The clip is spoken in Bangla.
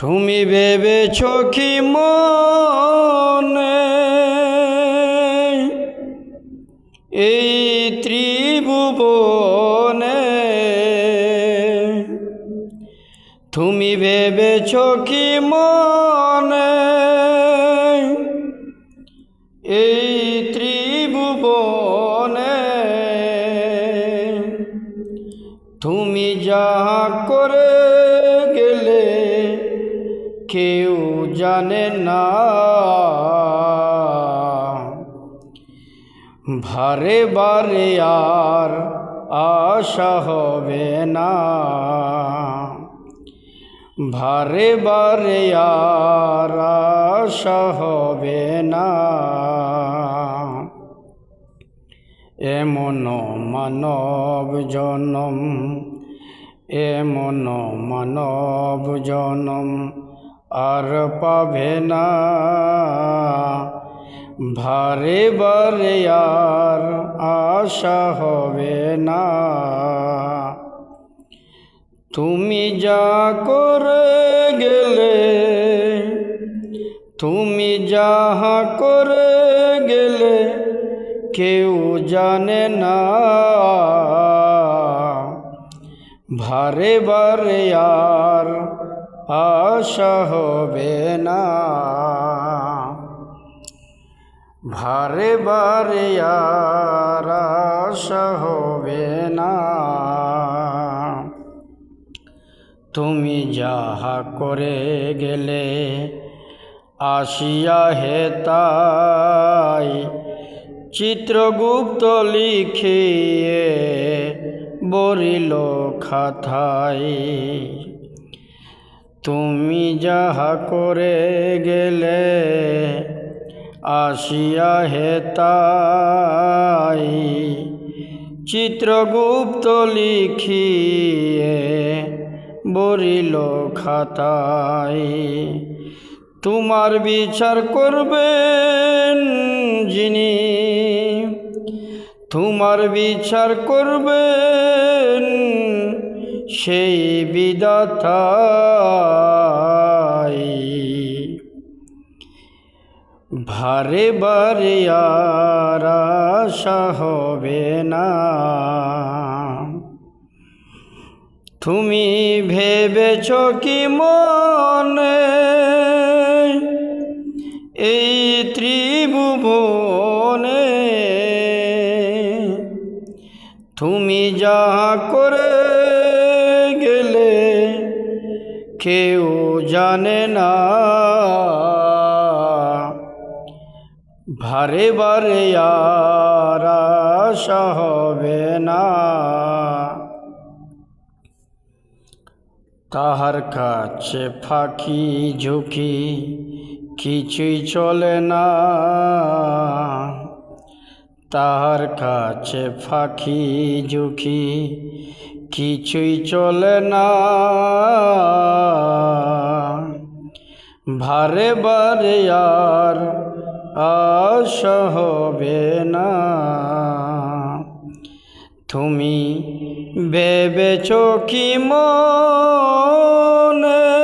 তুমি ভেবেছ কি মনে? এই ত্রিভুবনে তুমি ভেবেছ কি মনে? এই ত্রিভুবনে তুমি যা করে গেলে কেউ জানে না। ভারে বারে আর আশা হবে না। ভারে বারে আর আশা হবে না। এমন মানব জনম, এমন মানব জনম আর পাবে না। ভারে বারে আর আশা হবে না। তুমি যা করে গেলে, তুমি যাহা করে গেলে, কেউ জানে না। ভারে বারে আর আশা হবে না। ভারে বারে আর হবে না। তুমি যাহা করে গেলে আসিয়া হে তাই চিত্রগুপ্ত লিখিয়ে বরিল খাথায় তুমি যাহা করে গেলে আসিয়া হে তাই। চিত্রগুপ্ত লিখিয়ে বরিল খাতায়, তোমার বিচার করবেন যিনি, তোমার বিচার করবেন সেই বিদাতাই। ভারে বারে আর আশা না। তুমি ভেবেছ কি মনে? এই ত্রিভুবনে তুমি যা করে কেউ জানে না। ভারে বারে আর আশা হবে না। তাহার কাছে ফাঁকি ঝুঁকি কিছুই চলে না। তাহার কাছে ফাঁকি ঝুঁকি কিছুই চলে না। ভারে বারে আর হবে না। তুমি ভেবেছ কি মনে